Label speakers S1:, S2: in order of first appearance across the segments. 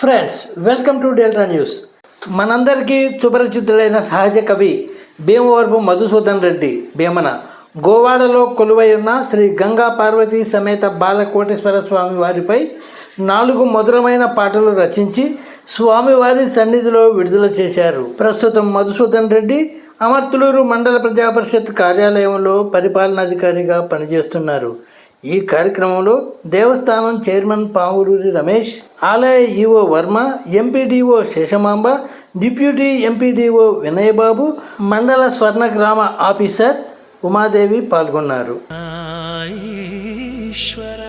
S1: Friends welcome to Delta news మనందరికీ సుపరిచితుడైన సహజ కవి భీమవరపు మధుసూదన్ రెడ్డి భీమన. గోవాడలో కొలువై ఉన్న శ్రీ గంగా పార్వతీ సమేత బాలకోటేశ్వర స్వామి వారిపై నాలుగు మధురమైన పాటలు రచించి స్వామివారి సన్నిధిలో విడుదల చేశారు. ప్రస్తుతం మధుసూదన్ రెడ్డి అమర్తులూరు మండల ప్రజాపరిషత్ కార్యాలయంలో పరిపాలనాధికారిగా పనిచేస్తున్నారు. ఈ కార్యక్రమంలో దేవస్థానం చైర్మన్ పావులూరి రమేష్ ఆలయ EO Varma MPDO Seshamamba deputy MPDO Vinayababu మండల స్వర్ణగ్రామ ఆఫీసర్ ఉమాదేవి పాల్గొన్నారు.
S2: ఈశ్వర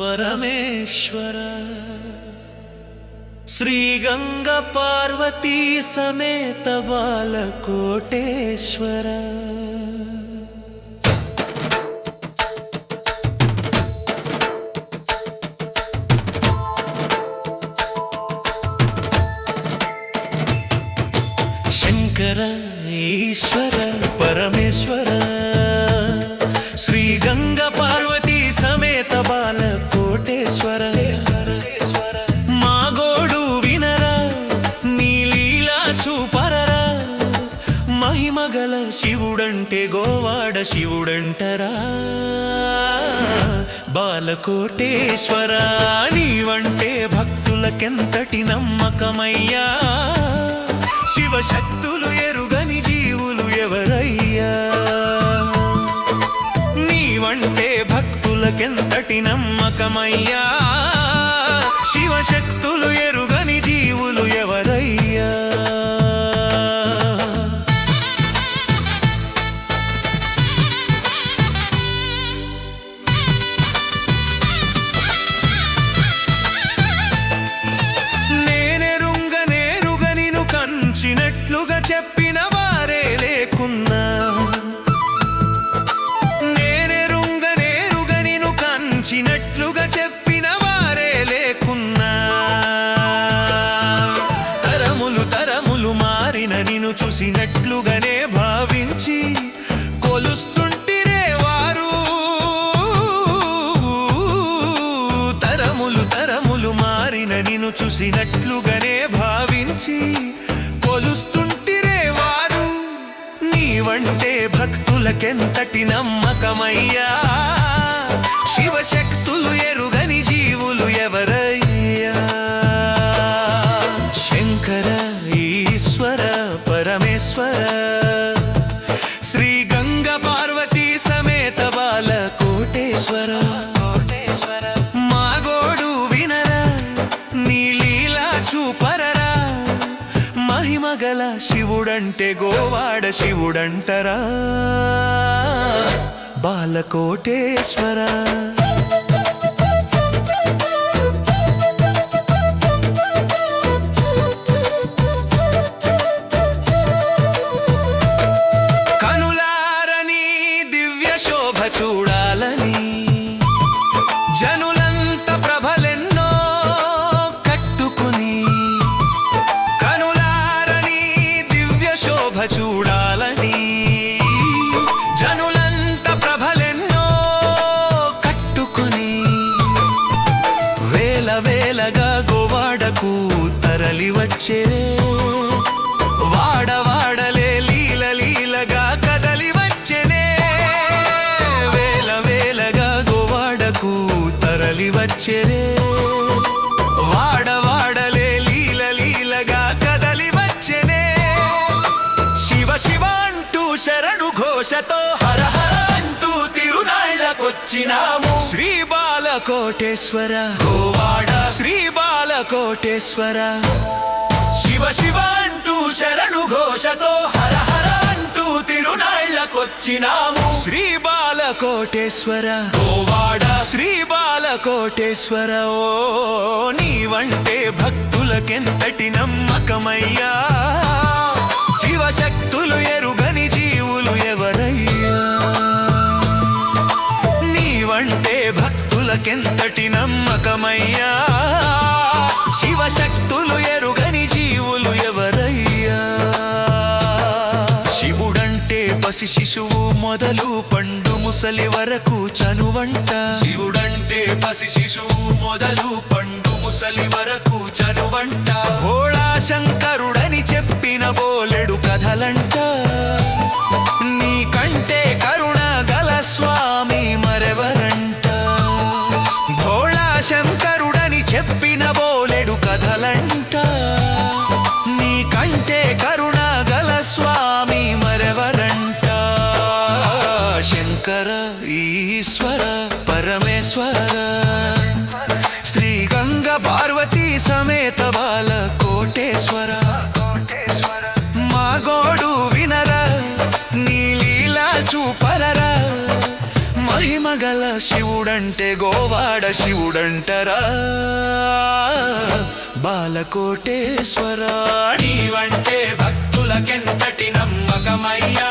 S2: పరమేశ్వర శ్రీగంగ పార్వతీ సమేత బాలకోటేశ్వర. శంకర ఈశ్వర పరమేశ్వర. శ్రీ గంగ పార్వతీ సమేత బాల కోటేశ్వర మాగోడు వినరా నీ లీలా చూపరరా. మహిమగల శివుడంటే గోవాడ శివుడంటరా. బాలకోటేశ్వర నీవంటే భక్తులకెంతటి నమ్మకమయ్యా. శివశక్తులు ఎరుగని జీవులు ఎవరయ్యా? నీవంటే భక్తులకెంతటి నమ్మకమయ్యా? శివశక్తులు ఎరుగని జీవులు ఎవరయ్యా? నచ్చినట్లుగా చెప్పిన వారే లేకున్నా. నేనెరుంగ నేరుగా నేను కంచినట్లుగా చెప్పిన వారే లేకున్నా. తరములు తరములు మారిన నిన్ను చూసినట్లుగానే భావించి కొలుస్తుంటిరే వారు. తరములు తరములు మారిన నిన్ను చూసినట్లుగానే భావించి కొలుస్తుంటిరే వారు. నీవంటే భక్తులకెంతటి నమ్మకమయ్యా. శివశక్తులు ఎరుగని మహిమగల శివుడంటే గోవాడ శివుడంటరా. బాలకోటేశ్వర. కనులారని దివ్య శోభ చూడాలని జనుల గోవాడకు తరలి వచ్చేరే వాడవాడలే లీల లీలగా కదలి వచ్చేనే. వేల వేలగా గోవాడకు తరలి వచ్చెనే. వాడవాడలే లీల లీలగా కదలి వచ్చెనే. శివ శివ అంటూ శరణు ఘోషతో హర హర అంటూ తిరునాళ్ళకొచ్చినాము శ్రీ బాలకోటేశ్వర గోవాడ. శ్రీ బాలకోటేశ్వర శివ శివ అంటూ శరణు ఘోషతో హర హర అంటూ తిరునాళ్ళకొచ్చినాము శ్రీ బాలకోటేశ్వర. గోవాడ. శ్రీ బాలకోటేశ్వర ఓ నీవంటే భక్తులకెంతటి నమ్మకమయ్యా. శివశక్తులు ఎరుగని జీవులు ఎవరయ్యా? నాకెంతటి నమ్మకమయ్యా? శివశక్తులు ఎరుగని జీవులు ఎవరయ్యా? శివుడంటే పసి శిశువు మొదలు పండు ముసలి వరకు చనువంట. శివుడంటే పసి శిశువు మొదలు పండు ముసలి వరకు చనువంట. భోళా శంకరుడని చెప్పిన బోలెడు కథలంట. నీకంటే కరుణ గల స్వా శంకర ఈశ్వర పరమేశ్వర. శ్రీ గంగ పార్వతీ సమేత బాల కోటేశ్వర. మా గోడు వినరా నీ చూపరరా మహిమగల శివుడంటే గోవాడ శివుడంటరా. బాలకోటేశ్వర నీవంటే భక్తులకెంతటి నమ్మకమయ్యా.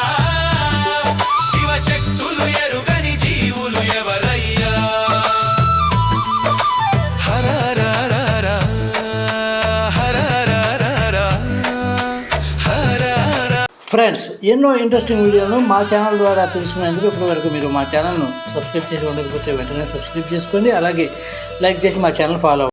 S1: ఫ్రెండ్స్ ఎన్నో ఇంట్రెస్టింగ్ వీడియోలను మా ఛానల్ ద్వారా తెలుసుకునేందుకు ఇప్పటివరకు మీరు మా ఛానల్ను సబ్స్క్రైబ్ చేసి ఉండకపోతే వెంటనే సబ్స్క్రైబ్ చేసుకోండి. అలాగే లైక్ చేసి మా ఛానల్ ఫాలో